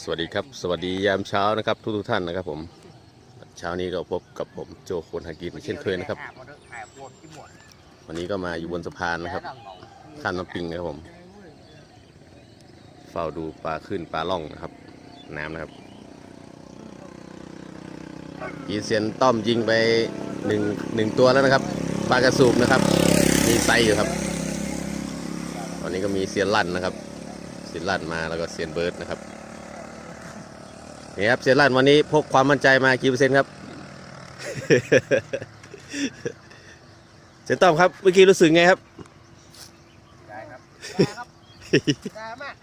สวัสดีครับ สวัสดียามเช้านะครับ ทุกทุกๆท่านนะครับ ผมเช้านี้ก็พบกับผมโจโคนฮากินเช่นเคยนะครับ วันนี้ก็มาอยู่บนสะพานนะครับท่านน้ำปิงนะครับผมเฝ้าดูปลาขึ้นปลาล่องนะครับ น้ำนะครับกีเซียนต้อมยิงไปหนึ่งหนึ่งตัวแล้วนะครับปลากระสูบนะครับ มีไซอยู่ครับวันนี้ก็มีเซียนลั่นนะครับเซียนลั่นมาแล้วก็เซียนเบิร์ดนะครับ นี่ครับเซียนลั่นวันนี้พกความมั่นใจมากี่เปอร์เซ็นต์ครับ เซนต้อมครับเมื่อกี้รู้สึกไงครับได้ครับได้ครับได้มาก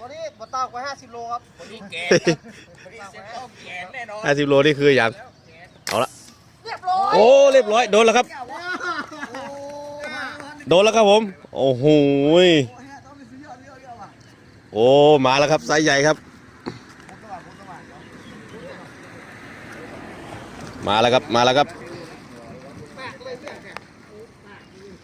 วันนี้บตอกไว้50โลครับคนนี้แกงคนนี้เซ็นต้อแกงแน่นอน50โลนี่คืออย่างเรียบร้อยโอ้เรียบร้อยโดนแล้วครับ โดนแล้วครับผม โอ้โหโอ้มาแล้วครับไซส์ใหญ่ครับ มาแล้วครับมาแล้วครับ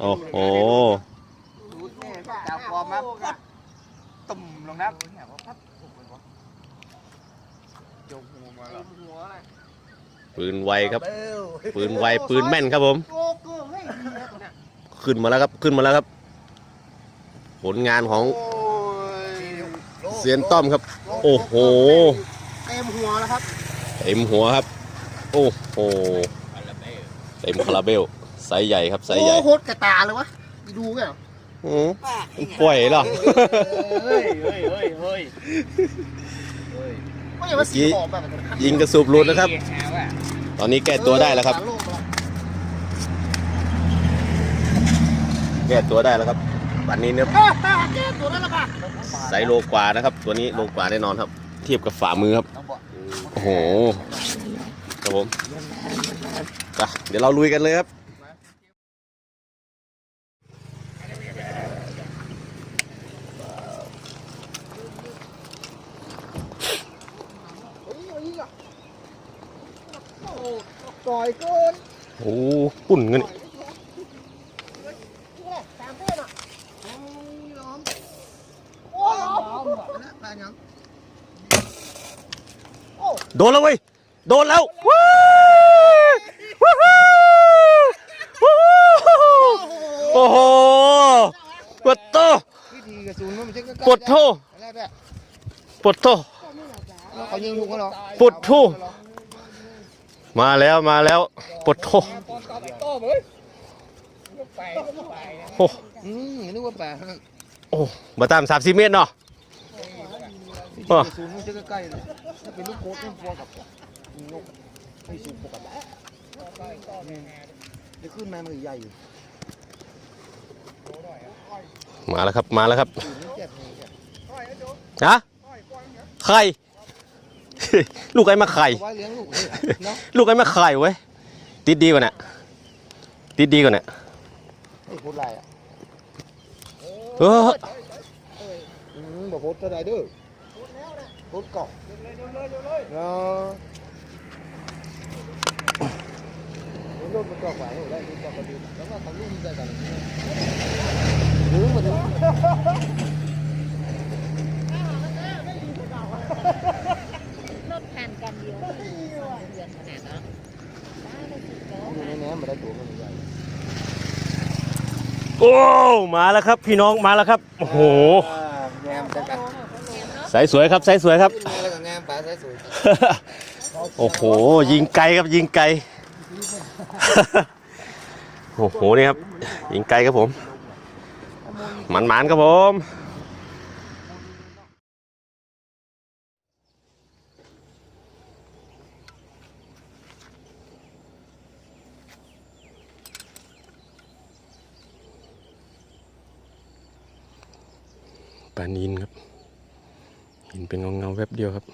โอ้โหจากฟอร์มมาปั๊บตุ่มลงน้ำจมหัวมาแล้วหัวอะไรปืนไวครับ ปืนไวปืนแม่นครับผมโกโก้ให้ดีนะตัวเนี้ยขึ้นมาแล้วครับขึ้นมาแล้วครับ ผลงานของเซียนต้อมครับ โอ้โห เต็มหัวแล้วครับ เต็มหัวครับ โอ้โหเต็มคาราเบลไซส์ใหญ่ครับไซส์ใหญ่โอ้โหดกระตาเลยวะไปดูกันเหรออืมปล่อยเหรอเฮ้ยเฮ้ยเฮ้ยเฮ้ยไม่อย่ามาสีหอมแบบนั้นยิงกระสุบหลุดนะครับ ตอนนี้แก้ตัวได้แล้วครับเออสารโลกมาแก้ตัวได้แล้วครับวันนี้เนี่ยเอ้ยแก้ตัวได้แล้วป่ะไซส์โลกว่านะครับ ตัวนี้โลกว่าแน่นอนครับ เทียบกับฝ่ามือครับ โอ้โห ครับผมไปเดี๋ยวเราลุยกันเลยครับเฮ้ยเอาอีกอะโอ้ก่อยเกินโอ้ปุ่นเงินนี่แหละตามเต้นอะโอ้ยล้อมโอ้ยล้อมแบบนั้นแปลงยังโอ้โดนแล้วเว้ย โดนแล้วว้าวว้าวว้าวโอ้โหปวดโตวิธีกระสุนมันไม่ใช่ก็ปวดโทอะไรแบบปวดโตเขายิงถูกกันหรอปวดโทมาแล้วมาแล้วปวดโทตอนตอนโต้เฮ้ยไปไปโอ้อืมนึกว่าแปลกโอ้มาตามสามสี่เมตรเนาะกระสุนมันจะใกล้ๆเลยถ้าเป็นลูกโคตรลูกฟัวกับ นกให้สูงปกติจะขึ้นมามันใหญ่อยู่มาแล้วครับมาแล้วครับฮะไข่ลูกไอ้มาไข่ลูกเลยเนาะลูกไอ้มาไข่เว้ยติดดีกว่าน่ะติดดีกว่าน่ะไอ้โคตรไรอะเอออืมบอกโคตรอะไรเด้อโคตรเกาะเนาะรถมันเกาะขวาได้รถเล้วก็ทำลูก มีใจกันหรือมันรถแผ่นกันเดียวเดือนขนาดนั้นได้เลยสิโต๊ะอยู่ในน้ำมันได้ตัวมันใหญ่โอ้มาแล้วครับ พี่น้องมาแล้วครับโอ้โหงามจังกันสายสวยครับสายสวยครับขึ้นมาแล้วก็งามปลาใส่สวยโอ้โห ยิงไกลครับยิงไกล โอ้โหนี่ครับยิงไกลครับผมหมันหมันครับผมปลานินครับเห็นเป็นเงาเงาแวบเดียวครับ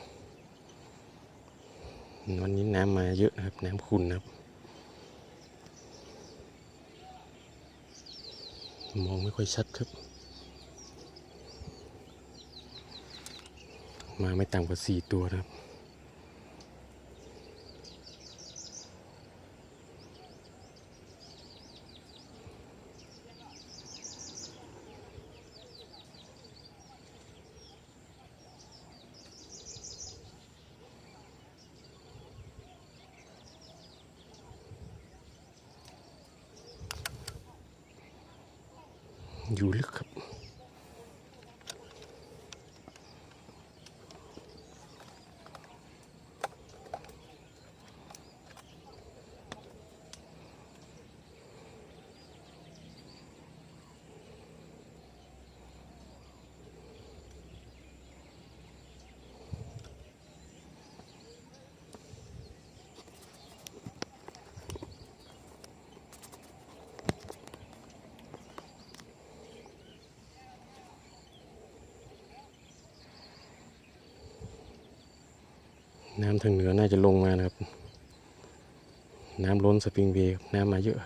วันนี้น้ำมาเยอะนะครับ น้ำขุ่นนะครับ มองไม่ค่อยชัดครับ มาไม่ต่ำกว่าสี่ตัวนะครับ อ น้ำทางเหนือน่าจะลงมานะครับ น้ำล้นสปริงเวย์น้ำมาเยอะ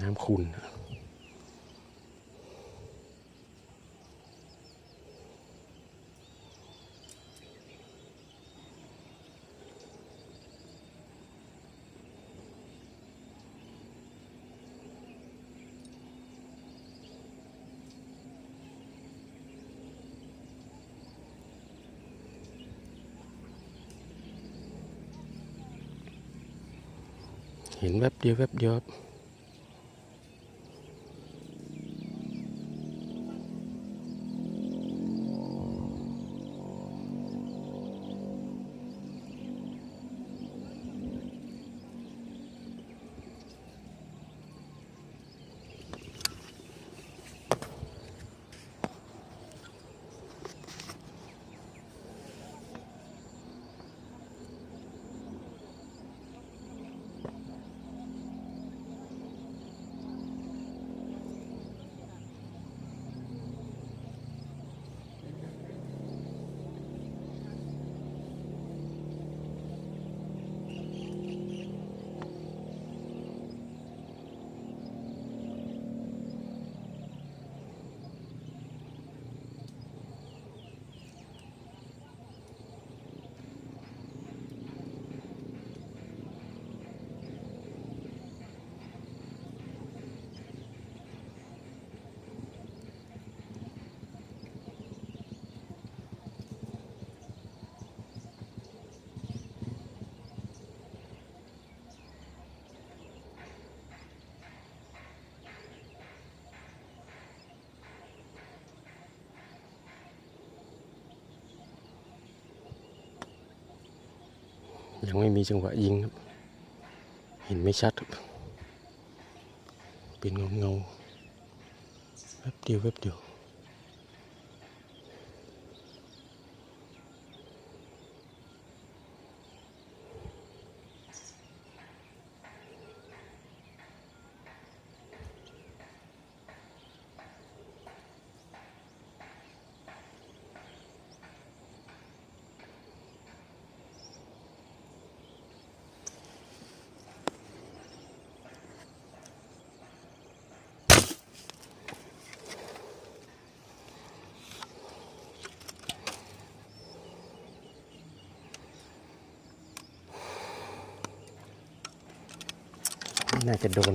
น้ำขุ่น เห็นแวบเดียวแวบเดียว ยังไม่มีจังหวะยิงครับ เห็นไม่ชัดครับ เป็นเงาเงาๆแวบเดียวแวบเดียว น่าจะโดน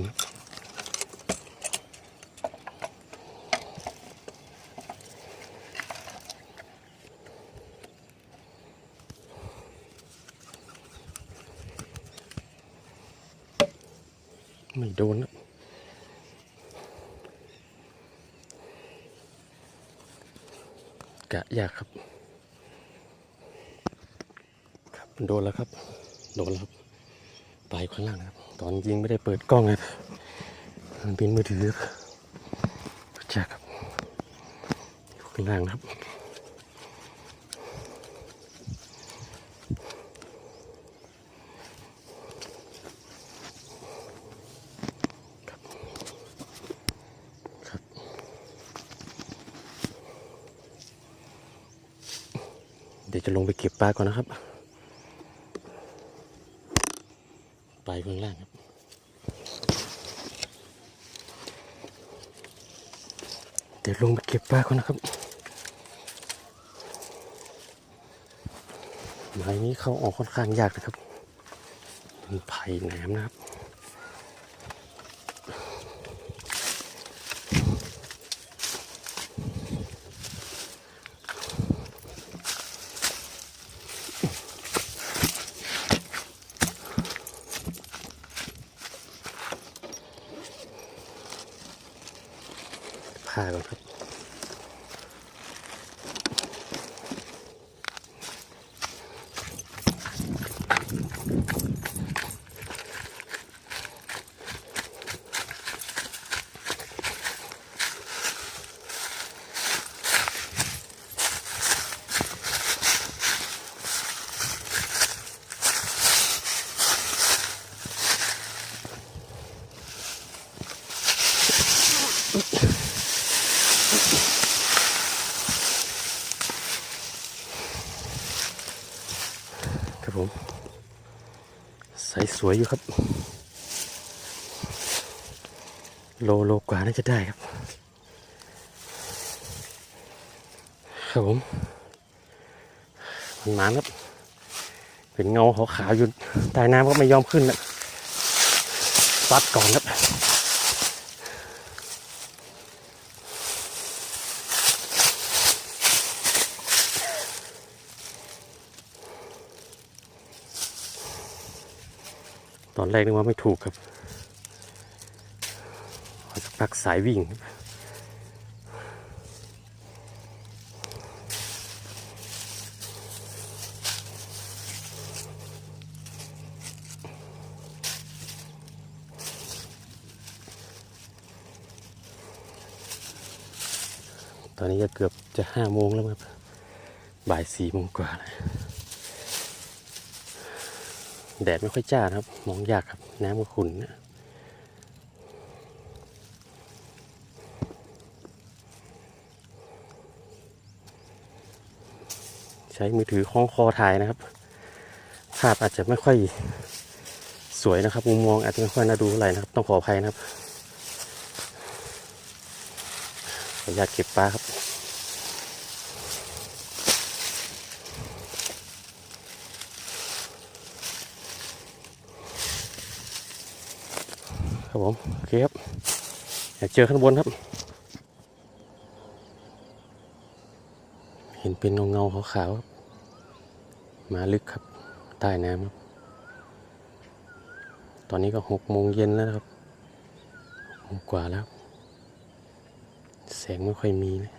ไม่โดนนะกะยากครับ ครับ โดนแล้วครับ โดนแล้วครับไปข้างล่างนะครับ ตอนยิงไม่ได้เปิดกล้องครับมันเป็นมือถือครับจักครับอยู่ข้างล่างครับเดี๋ยวจะลงไปเก็บปลาก่อนนะครับ ไปข้างล่างครับ เดี๋ยวลงไปเก็บปลาก่อนนะครับไม้นี้เข้าออกค่อนข้างยากนะครับเป็นไผ่แหนมนะครับ นครับครับ วยอยู่ครับ โลโลกว่าน่าจะได้ครับ ครับผมมันหมาครับเป็นเงาขาวๆอยู่ใต้น้ำก็ไม่ยอมขึ้นนะซัดก่อนครับ ตอนแรกนึกว่าไม่ถูกครับพอสักพักสายวิ่ง ตอนนี้ก็เกือบจะห้าโมงแล้วครับ บ่ายสี่โมงกว่าแล้ว แดดไม่ค่อยจ้าครับ มองยากครับ น้ำก็ขุ่นนะใช้มือถือคล้องคอถ่ายนะครับ ภาพอาจจะไม่ค่อยสวยนะครับ มุมมองอาจจะไม่ค่อยน่าดูเท่าไหร่นะครับ ต้องขออภัยนะครับขออนุญาตเก็บปลาครับ ครับผม โอเคครับ อยากเจอข้างบนครับ เห็นเป็นเงาเงาขาวๆครับมาลึกครับ ใต้น้ำครับ ตอนนี้ก็หกโมงเย็นแล้วครับหกโมงกว่าแล้ว แสงไม่ค่อยมีเลย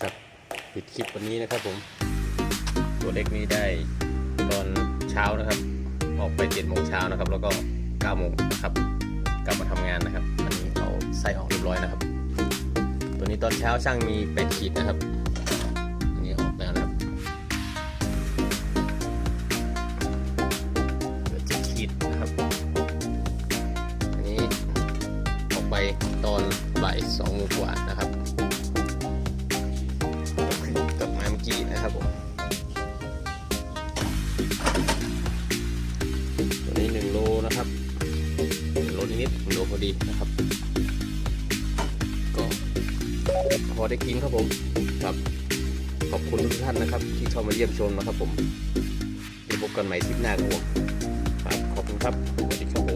ครับ ปิดคลิปวันนี้นะครับผม ตัวเล็กนี้ได้ตอนเช้านะครับ ออกไปเจ็ดโมงเช้านะครับ แล้วก็เก้าโมงนะครับ กลับมาทำงานนะครับอันนี้เอาใส่ออกเรียบร้อยนะครับ ตัวนี้ตอนเช้าช่างมีแปดขีดนะครับ กีนะครับผมตัวนี้หนึ่งโลนะครับโลนิดๆโลพอดีนะครับ ก็พอได้กินครับผมครับ ขอบคุณทุกท่านนะครับ ที่เข้ามาเยี่ยมชมนะครับผมเดี๋ยวพบกันใหม่คลิปหน้าครับผมครับขอบคุณครับสวัสดีครับผม